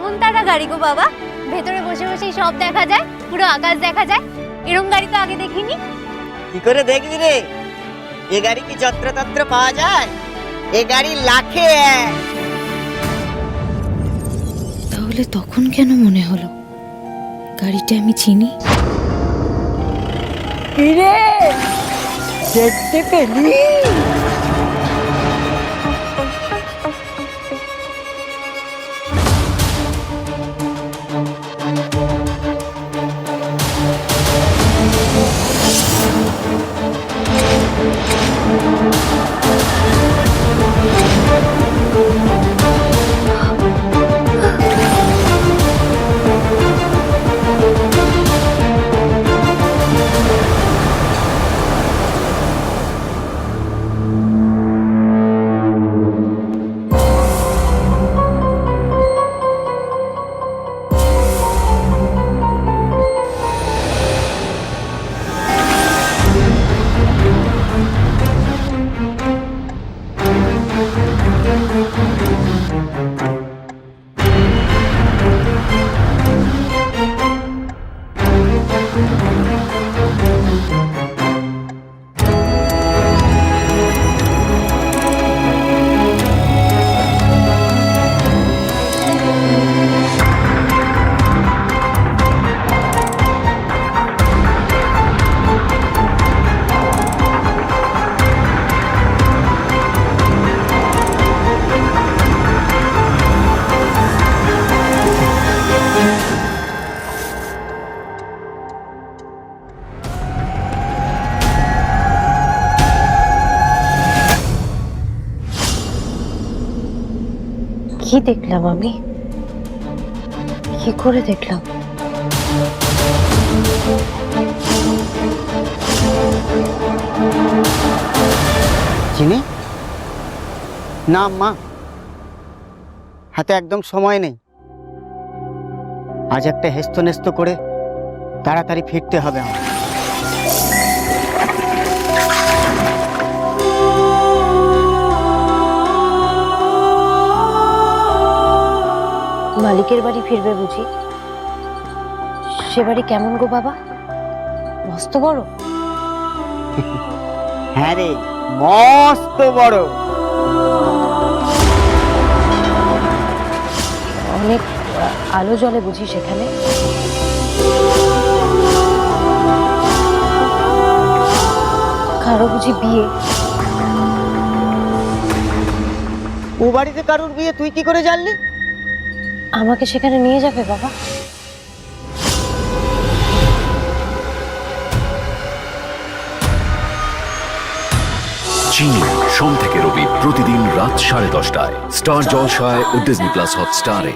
কেমন তারা গাড়ি গো বাবা? ভেতরে বসে বসেই সব দেখা যায় পুরো আকাশ দেখা যায়। এরম গাড়ি তো আগে দেখিনি। কি করে দেখবি রে? এ গাড়ি কি যত্রতত্র পাওয়া যায়? এ গাড়ি লাখে এক। তাহলে তখন কেন মনে হলো? গাড়িটা আমি চিনি। কিরে? দেখতে পেলি? কি দেখলাম আমি? কি করে দেখলাম? চিনি না, মা। হাতে একদম সময় নেই। আজ একটা হেস্ত নেস্ত করে তাড়াতাড়ি ফিরতে হবে আমার মালিকের বাড়ি ফিরবে বুঝি। সে বাড়ি কেমন গো বাবা? মস্ত বড়? হ্যাঁ রে মস্ত বড়। অনেক আলো জ্বলে বুঝি সেখানে? কারও বুঝি বিয়ে? ও বাড়িতে কারুর বিয়ে? তুই কি করে জানলি? আমাকে সেখানে নিয়ে যাবে, বাবা? চিনি সোম থেকে রবি প্রতিদিন রাত সাড়ে দশটায়। স্টার জলসায় ও ডিজনি প্লাস হটস্টারে